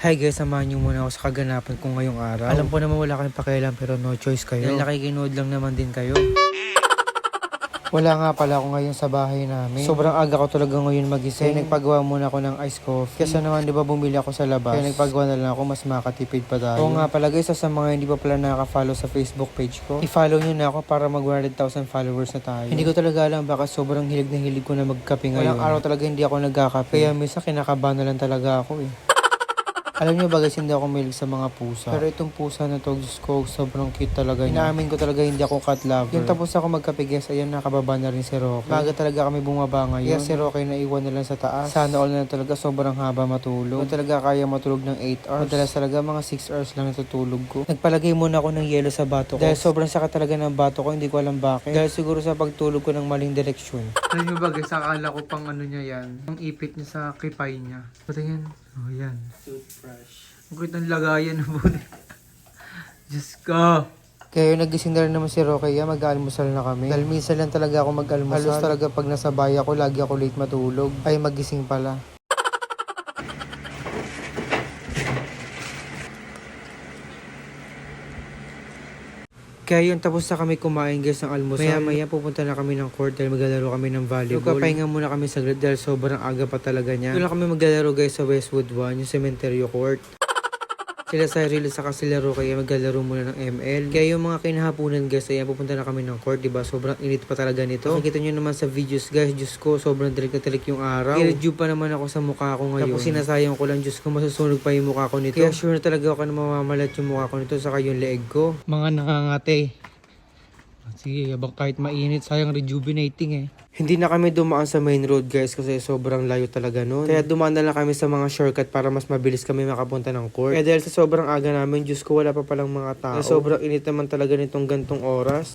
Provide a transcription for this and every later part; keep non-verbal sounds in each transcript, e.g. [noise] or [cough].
Hi guys, samahan niyo muna ako sa kaganapan ko ngayong araw. Alam ko naman wala kayong pakialam pero no choice kayo. Dahil nakikinood lang naman din kayo. [laughs] Wala nga pala ako ngayon sa bahay namin. Sobrang aga ko talaga ngayon magising. Kaya nagpagawa muna ako ng ice coffee. Kasi naman di ba bumili ako sa labas. Kaya nagpagawa na lang ako mas makatipid pa tayo. Oo nga pala guys, sa mga hindi pa pala nakaka-follow sa Facebook page ko. I-follow nyo na ako para mag 100,000 followers na tayo. Hindi ko talaga alam baka sobrang hilig na hilig ko na magkape ngayon. Walang araw talaga hindi ako nagkakape. Kaya minsan kinakabahan na lang talaga ako eh. Alam niyo ba guys, hindi ako mahilig sa mga pusa. Pero itong pusa na to, Diyos ko, sobrang cute talaga niya. Inaamin ko talaga hindi ako cat lover. Yung tapos ako magkape guys, ayan nakababa na rin si Rocky. Maaga talaga kami bumaba ngayon. Kaya si Rocky naiwan na lang sa taas. Sana all na talaga sobrang haba matulog. Kung talaga kaya matulog ng 8 hours. Madalas talaga mga 6 hours lang natutulog ko. Nagpalagay muna ako ng yelo sa bato ko. Dahil sobrang sakit talaga ng bato ko, hindi ko alam bakit. Dahil siguro sa pagtulog ko ng maling direksyon. Alam niyo ba guys, akala ko pang ano niya yan. Pang ipit niya sa kipay niya. Patingin. Oh, yan. Toothbrush. Ang kulit ng lagayan ng buti. [laughs] Diyos ko. Kaya nagising na rin naman si Roque, mag-almusal na kami. Dahil minsan lang talaga ako mag-almusal. Halos talaga pag nasa bahay ako, lagi ako late matulog. Ay, magising pala. Kaya yun, tapos na kami kumain guys ng almusal. Maya maya pupunta na kami ng court dahil maglalaro kami ng volleyball. Magpapahinga muna kami saglit dahil sobrang aga pa talaga niya. Doon lang kami maglalaro guys sa Westwood 1, yung cementerio court. Sila Cyril sa kasilaro kaya maglalaro muna ng ML. Kaya yung mga kinahaponan guys, ayan pupunta na kami ng court, diba? Sobrang init pa talaga nito. Nakita nyo naman sa videos guys, Diyos ko, sobrang dilig na dilig yung araw. I-review pa naman ako sa mukha ko ngayon. Tapos sinasayang ko lang, Diyos ko, masusunog pa yung mukha ko nito. Kaya sure na talaga ako na mamamalat yung mukha ko nito, saka yung leeg ko. Mga nangangate. Sige, habang kahit mainit, sayang rejuvenating eh. Hindi na kami dumaan sa main road guys kasi sobrang layo talaga nun. Kaya dumaan na lang kami sa mga shortcut para mas mabilis kami makapunta ng court. Kaya dahil sa sobrang aga namin, Diyos ko wala pa palang mga tao. Kaya sobrang init naman talaga nitong gantong oras.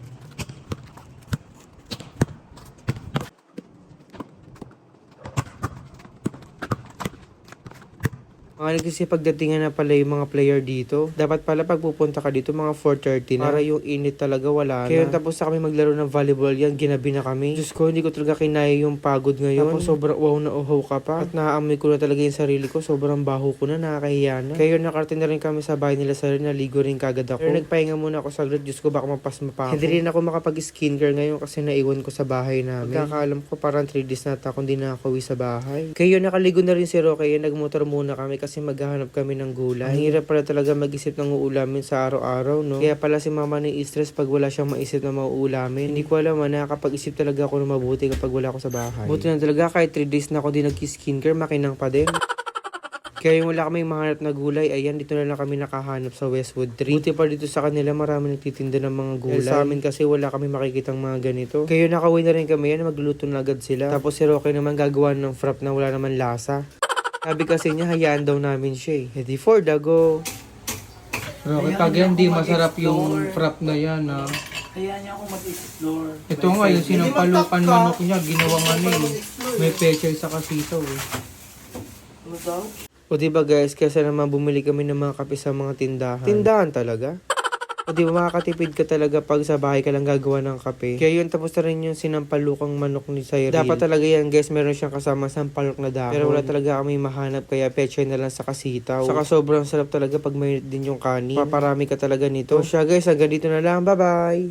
Mga nagsisipagdatingan na pala yung mga player dito. Dapat pala pag pupunta ka dito mga 4.30 na. Para yung init talaga wala Kaya na. tapos na kami maglaro ng volleyball yan, ginabi na kami. Diyos ko, hindi ko talaga kinaya yung pagod ngayon. Tapos sobrang wow na uhaw ka pa. At naaamoy ko na talaga yung sarili ko. Sobrang baho ko na, nakakahiya na. Kaya yun, nakarating na rin kami sa bahay nila sa rin, naligo rin kagad ako. Pero nagpahinga muna ako saglit. Diyos ko, baka mapasma pa ako. Hindi rin ako makapag-skincare ngayon kasi naiwan ko sa bahay namin. Pagkakaalam ko, parang 3 days na ako hindi na ako sa bahay. Kaya yun, nakaligo na rin si Roque. Kaya nagmotor muna kami kasi maghahanap kami ng gulay. Ang hirap pala talaga mag-isip ng uulamin sa araw-araw, no? Kaya pala si mama na stress pag wala siyang maisip na mauulamin. Hindi ko alam, ah, nakakapag-isip talaga ako ng mabuti kapag wala ako sa bahay. Buti na talaga, kahit 3 days na ako din nag-skincare, makinang pa din. Kaya yung wala kami mahanap na gulay, ayan, dito na lang kami nakahanap sa Westwood 3. Buti pa dito sa kanila, marami nagtitinda ng mga gulay. sa amin kasi wala kami makikitang mga ganito. Kaya nakawin na rin kami yan, magluluto na agad sila. Tapos si Rocky naman gagawa ng frap na wala naman lasa. Sabi kasi niya, hayaan daw namin siya eh. Ready for the go. Rocky, Hayaan pag hindi akong masarap yung frap na yan ah. Kaya niya ako mag-explore. Ito nga, yung sinampalukan manok niya, ginawang ano eh. May pechay sa kasitaw eh. Ano daw? O diba guys, kesa naman bumili kami ng mga kape sa mga tindahan. Tindahan talaga? O diba makakatipid ka talaga pag sa bahay ka lang gagawa ng kape. Kaya yun, tapos na rin yung sinampalukang manok ni Cyril. Dapat talaga yan guys, meron siyang kasama sampalok na dahon. Pero wala talaga kami mahanap, kaya pechay na lang sa kasitaw. Saka sobrang sarap talaga pag may din yung kanin. Paparami ka talaga nito. So siya guys, hanggang dito na lang. Bye-bye!